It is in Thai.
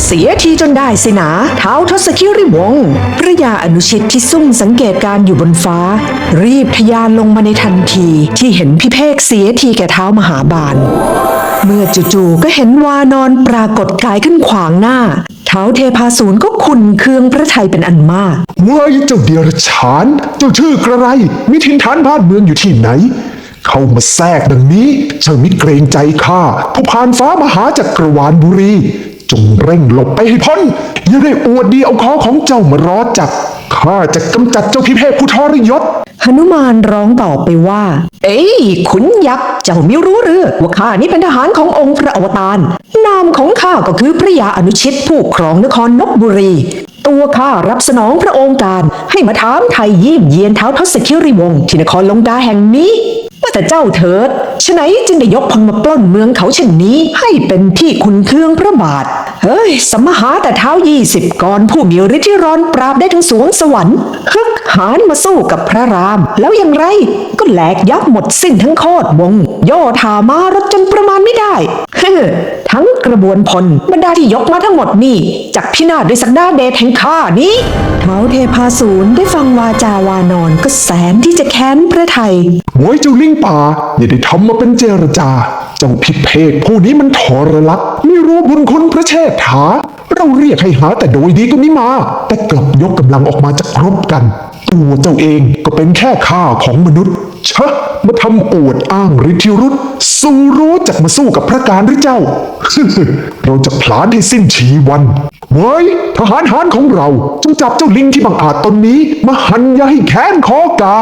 เสียทีจนได้สินะเท้าทศคิริวงศ์พระยาอนุชิตที่ซุ่มสังเกตการอยู่บนฟ้า รีบทยานลงมาในทันทีที่เห็นพิเภกเสียทีแก่เท้ามหาบาล เมื่อจู่ๆก็เห็นวานอนปรากฏกายขึ้นขวางหน้าเท้าเทพาสูรก็ขุนเคืองพระไทยเป็นอันมากเว้ยเจ้าเดียรฉาน เจ้าชื่อกระไรมีทินฐานบ้านเมืองอยู่ที่ไหน เข้ามาแทรกดังนี้เจ้ามิเกรงใจข้าผู้พานฟ้ามหาจักรวาลบุรี จงเร่งหลบไปให้พ้นอย่าได้อวดดีเอาคอของเจ้ามารอจับข้าจะกำจัดเจ้าพิเภกผู้ทรยศหนุมานร้องตอบไปว่า เอ้ยขุนยักษ์เจ้าไม่รู้หรือว่าข้านี่เป็นทหารขององค์พระอวตาร นามของข้าก็คือพระยาอนุชิตผู้ครองนครนบบุรี ตัวข้ารับสนองพระองค์การให้มาถามไทยเยี่ยมเยียนเท้าทศคิริวงศ์ที่นครลงดาแห่งนี้ว่าแต่เจ้าเถิดฉะไหนจึงได้ยกพลมาปล้นเมืองเขาเช่นนี้ ให้เป็นที่คุณเครื่องพระบาท เฮ้ย สมหาแต่เท้ายี่สิบกรผู้มีฤทธิ์ที่ร้อนปราบได้ทั้งสวงสวรรค์ฮึกหานมาสู้กับพระราม แล้วอย่างไร ก็แหลกยับหมดสิ้นทั้งโคตรวงย่อถามารถจนประมาณไม่ได้เฮ้อทั้งกระบวนพลบรรดาที่ยกมาทั้งหมดนี่จากพินาศด้วยสักดาเดชแห่งข้านี้เท้าเทพาสูรได้ฟังวาจาวานอนก็แสนที่จะแค้นพระไทยโวยเจ้าลิงป่าอย่าได้ทำมาเป็นเจรจาเจ้าพิเภกผู้นี้มันทรลักษไม่รู้บุญคุณพระเชษฐา เราเรียกให้หาแต่โดยดีก็ไม่มา แต่กลับยกกำลังออกมาจากรบกันตัวเจ้าเองก็เป็นแค่ข้าของมนุษย์เชอะมาทำอวดอ้างฤทธิรุษสู้รู้จักมาสู้กับพระการหรือเจ้า เราจะผลาญให้สิ้นชีวันเว้ยทหารหารของเราจงจับเจ้าลิงที่บังอาจตนนี้ มาหันยาให้แค้นคอกา